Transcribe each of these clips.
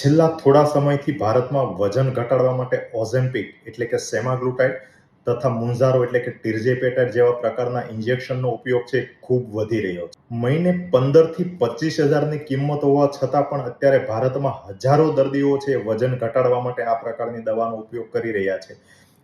છેલ્લા થોડા સમયથી ભારતમાં વજન ઘટાડવા માટે ઓઝેમ્પિક એટલે કે સેમાગ્લુટાઇડ તથા મુંઝારો એટલે કે ટિર્ઝેપેટાઇડ જેવા પ્રકારના ઇન્જેક્શનનો ઉપયોગ છે, ખૂબ વધી રહ્યો છે. મહિને પંદરથી પચીસ હજારની કિંમત હોવા છતાં પણ અત્યારે ભારતમાં હજારો દર્દીઓ છે, વજન ઘટાડવા માટે આ પ્રકારની દવાનો ઉપયોગ કરી રહ્યા છે.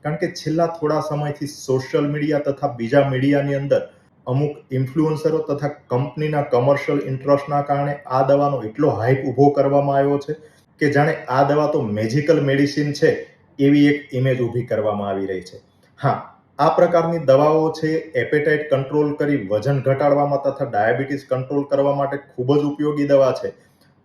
કારણ કે છેલ્લા થોડા સમયથી સોશિયલ મીડિયા તથા બીજા મીડિયાની અંદર અમુક ઇન્ફ્લુઅન્સરો તથા કંપનીના કમર્શિયલ ઇન્ટરેસ્ટના કારણે આ દવાનો એટલો હાઇપ ઊભો કરવામાં આવ્યો છે કે જાણે આ દવા તો મેજિકલ મેડિસિન છે એવી એક ઇમેજ ઊભી કરવામાં આવી રહી છે. હા, આ પ્રકારની દવાઓ છે એપેટાઇટ કંટ્રોલ કરી વજન ઘટાડવામાં તથા ડાયાબિટીસ કંટ્રોલ કરવા માટે ખૂબ જ ઉપયોગી દવા છે.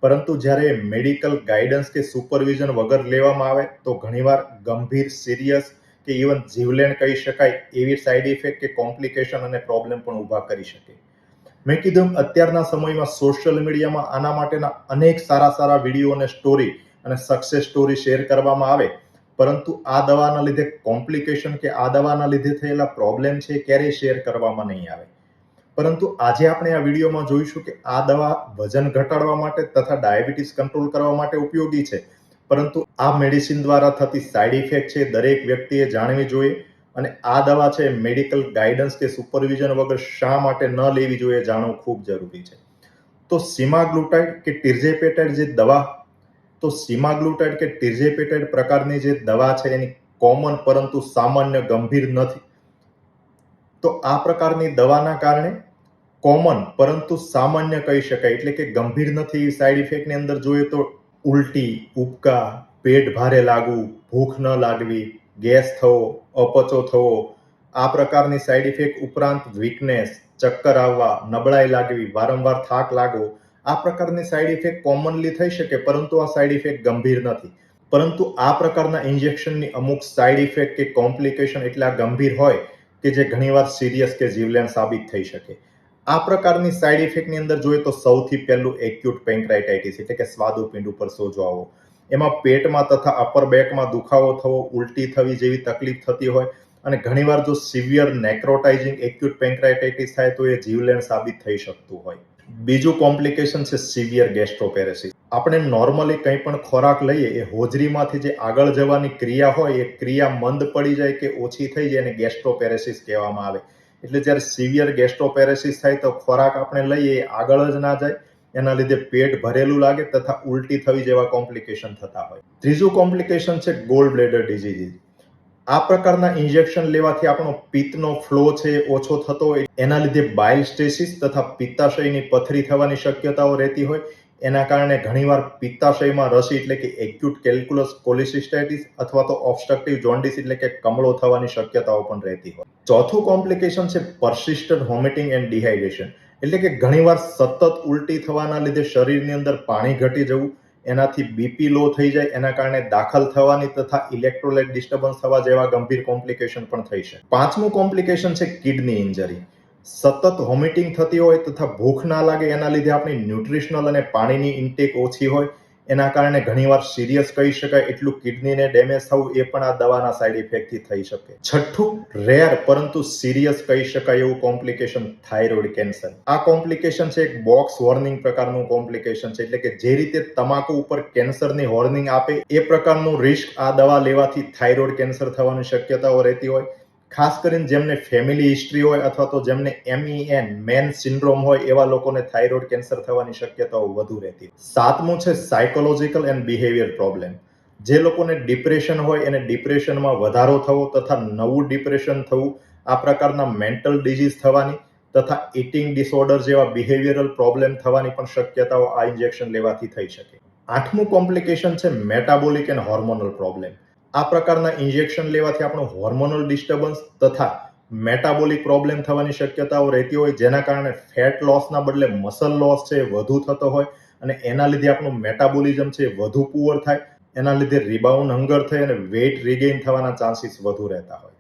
પરંતુ જ્યારે મેડિકલ ગાઈડન્સ કે સુપરવિઝન વગર લેવામાં આવે તો ઘણીવાર ગંભીર સિરિયસ કે ઇવન જીવલેણ કહી શકાય એવી સાઇડ ઇફેક્ટ કે કોમ્પ્લિકેશન અને પ્રોબ્લેમ પણ ઊભા કરી શકે. મેં કીધું અત્યારના સમયમાં સોશિયલ મીડિયામાં આના માટેના અનેક સારા સારા વીડિયો અને સ્ટોરી અને સક્સેસ સ્ટોરી શેર કરવામાં આવે. પરંતુ આ દવાના લીધે કોમ્પ્લિકેશન કે આ દવાના લીધે થયેલા પ્રોબ્લેમ છે ક્યારેય શેર કરવામાં નહીં આવે. પરંતુ આજે આપણે આ વિડીયોમાં જોઈશું કે આ દવા વજન ઘટાડવા માટે તથા ડાયાબિટીસ કંટ્રોલ કરવા માટે ઉપયોગી છે. પરંતુ આ મેડિસિન દ્વારા થતી સાઇડ ઇફેક્ટ છે દરેક વ્યક્તિએ જાણવી જોઈએ. અને આ દવા છે મેડિકલ ગાઈડન્સ કે સુપરવિઝન વગર શા માટે ન લેવી જોઈએ જાણવું ખૂબ જરૂરી છે. તો સીમાગ્લુટાઇડ કે ટિર્ઝેપેટાઇડ જે દવા, તો સીમાગ્લુટાઇડ કે ટિર્ઝેપેટાઇડ પ્રકારની જે દવા છે એની કોમન પરંતુ સામાન્ય ગંભીર નથી. તો આ પ્રકારની દવાના કારણે કોમન પરંતુ સામાન્ય કહી શકાય, એટલે કે ગંભીર નથી. સાઈડ ઇફેક્ટની અંદર જોઈએ તો ઉલટી, ઉબકા, પેટ ભારે લાગવું, ભૂખ ન લાગવી ગેસ થવો, અપચો થવો, આ પ્રકારની સાઇડ ઇફેક્ટ ઉપરાંત વીકનેસ ચક્કર આવવા, નબળાઈ લાગવી, વારંવાર થાક લાગવો, આ પ્રકારની સાઇડ ઇફેક્ટ કોમનલી થઈ શકે, પરંતુ આ સાઇડ ઇફેક્ટ ગંભીર નથી. પરંતુ આ પ્રકારના ઇન્જેક્શનની અમુક સાઇડ ઇફેક્ટ કે કોમ્પ્લિકેશન એટલા ગંભીર હોય કે જે ઘણીવાર સિરિયસ કે જીવલેણ સાબિત થઈ શકે. આ પ્રકારની સાઇડ ઇફેક્ટની અંદર જોઈએ તો સૌથી પહેલું એક્યુટ પેન્ક્રાઇટાઇટિસ એટલે કે સ્વાદુપિંડ ઉપર સોજો આવવો એમાં પેટમાં તથા અપર બેકમાં દુખાવો થવો, ઉલટી થવી જેવી તકલીફ થતી હોય અને ઘણીવાર જો સિવિયર નેક્રોટાઇઝિંગ એક્યુટ પેન્ક્રાઇટાઇટિસ થાય તો એ જીવલેણ સાબિત થઈ શકતું હોય. બીજું કોમ્પ્લિકેશન છે સિવિયર ગેસ્ટ્રોપેરેસિસ આપણે નોર્મલી કંઈ પણ ખોરાક લઈએ, એ હોજરીમાંથી જે આગળ જવાની ક્રિયા હોય, એ ક્રિયા મંદ પડી જાય કે ઓછી થઈ જાય એને ગેસ્ટ્રોપેરેસિસ કહેવામાં આવે. એટલે જ્યારે સિવિયર ગેસ્ટ્રોપેરેસિસ થાય તો ખોરાક આપણે લઈએ, એ આગળ જ ના જાય. એના લીધે પેટ ભરેલું લાગે તથા ઉલટી થવી જેવા કોમ્પ્લિકેશન થતા હોય. ત્રીજું કોમ્પ્લિકેશન છે ગોલ્ડ બ્લેડર ડિઝીઝ. આ પ્રકારના ઇન્જેક્શન લેવાથી આપણો પિત્તનો ફ્લો છે ઓછો થતો હોય. એના લીધે બાઇલ સ્ટેસિસ તથા પિત્તાશયની પથરી થવાની શક્યતાઓ રહેતી હોય. એના કારણે ઘણીવાર પિત્તાશયમાં રસી એટલે કે એક્યુટ કેલ્ક્યુલસ કોલિસિસ્ટાઇટિસ અથવા તો ઓબ્સ્ટ્રક્ટિવ જોન્ડિસ એટલે કે કમળો થવાની શક્યતાઓ પણ રહેતી હોય. ચોથું કોમ્પ્લિકેશન છે પરસિસ્ટન્ટ વોમિટિંગ એન્ડ ડિહાઇડ્રેશન. એટલે કે ઘણીવાર સતત ઉલટી થવાના લીધે શરીરની અંદર પાણી ઘટી જવું, એનાથી બીપી લો થઈ જાય, એના કારણે દાખલ થવાની તથા ઇલેક્ટ્રોલાઇટ ડિસ્ટર્બન્સ થવા જેવા ગંભીર કોમ્પ્લિકેશન પણ થઈ શકે. પાંચમું કોમ્પ્લિકેશન છે કિડની ઇન્જરી સતત વોમિટિંગ થતી હોય તથા ભૂખ ના લાગે, એના લીધે આપણી ન્યુટ્રિશનલ અને પાણીની ઇન્ટેક ઓછી હોય એના કારણે ઘણીવાર સિરિયસ કહી શકાય એટલું કિડનીને ડેમેજ થવું એ પણ આ દવાના સાઇડ ઇફેક્ટથી થઈ શકે. છઠ્ઠું રેર પરંતુ સિરિયસ કહી શકાય એવું કોમ્પ્લિકેશન થાઇરોઇડ કેન્સર આ કોમ્પ્લિકેશન છે એક બોક્સ વોર્નિંગ પ્રકારનું કોમ્પ્લિકેશન છે, એટલે કે જે રીતે તમાકુ ઉપર કેન્સરની વોર્નિંગ આપે, એ પ્રકારનું રિસ્ક આ દવા લેવાથી થાઇરોઇડ કેન્સર થવાની શક્યતાઓ રહેતી હોય. ખાસ કરીને જેમને ફેમિલી હિસ્ટ્રી હોય અથવા તો જેમને એમઈએન મેન સિન્ડ્રોમ હોય, એવા લોકોને થાઇરોઇડ કેન્સર થવાની શક્યતાઓ વધુ રહેતી સાતમું છે સાયકોલોજીકલ એન્ડ બિહેવિયર પ્રોબ્લેમ જે લોકોને ડિપ્રેશન હોય, એને ડિપ્રેશનમાં વધારો થવો તથા નવું ડિપ્રેશન થવું, આ પ્રકારના મેન્ટલ ડિઝીઝ થવાની તથા ઇટિંગ ડિસઓર્ડર જેવા બિહેવિયરલ પ્રોબ્લેમ થવાની પણ શક્યતાઓ આ ઇન્જેક્શન લેવાથી થઈ શકે. આઠમું કોમ્પ્લિકેશન છે મેટાબોલિક એન્ડ હોર્મોનલ પ્રોબ્લેમ આ પ્રકારના ઇન્જેક્શન લેવાથી આપણું હોર્મોનલ ડિસ્ટર્બન્સ તથા મેટાબોલિક પ્રોબ્લેમ થવાની શક્યતાઓ રહેતી હોય, જેના કારણે ફેટ લોસના બદલે મસલ લોસ છે વધુ થતો હોય અને એના લીધે આપણું મેટાબોલિઝમ છે વધુ પુઅર થાય. એના લીધે રિબાઉન્ડ હંગર થઈ અને વેઇટ રિગેઇન થવાના ચાન્સીસ વધુ રહેતા હોય.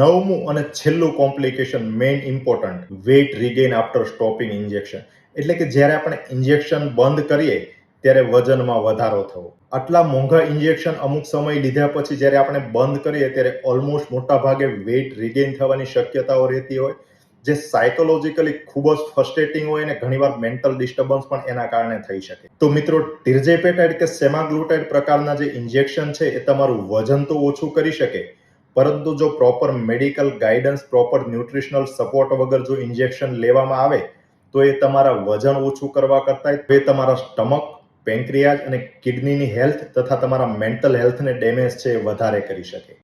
નવમું અને છેલ્લું complication main important weight regain after stopping injection એટલે કે જ્યારે આપણે ઇન્જેક્શન બંધ કરીએ ત્યારે વજનમાં વધારો થવો આટલા મોંઘા ઇન્જેક્શન અમુક સમય લીધા પછી જ્યારે આપણે બંધ કરીએ ત્યારે ઓલમોસ્ટ મોટા ભાગે વેઇટ રિગેઇન થવાની શક્યતાઓ રહેતી હોય, જે સાયકોલોજીકલી ખૂબ જ ફ્રસ્ટ્રેટિંગ હોય અને ઘણીવાર મેન્ટલ ડિસ્ટર્બન્સ પણ એના કારણે થઈ શકે. તો મિત્રો ટિર્જેપેટાઇડ કે સેમાગ્લુટાઇડ પ્રકારના જે ઇન્જેક્શન છે એ તમારું વજન તો ઓછું કરી શકે, પરંતુ જો proper medical guidance proper nutritional support વગર જો ઇન્જેક્શન લેવામાં આવે, તો એ તમારા વજન ઓછું કરવા કરતાં એ તમારા સ્ટમક પેન્ક્રિયાઝ અને કિડનીની હેલ્થ તથા તમારા મેન્ટલ હેલ્થને ડેમેજ છે એ વધારે કરી શકે.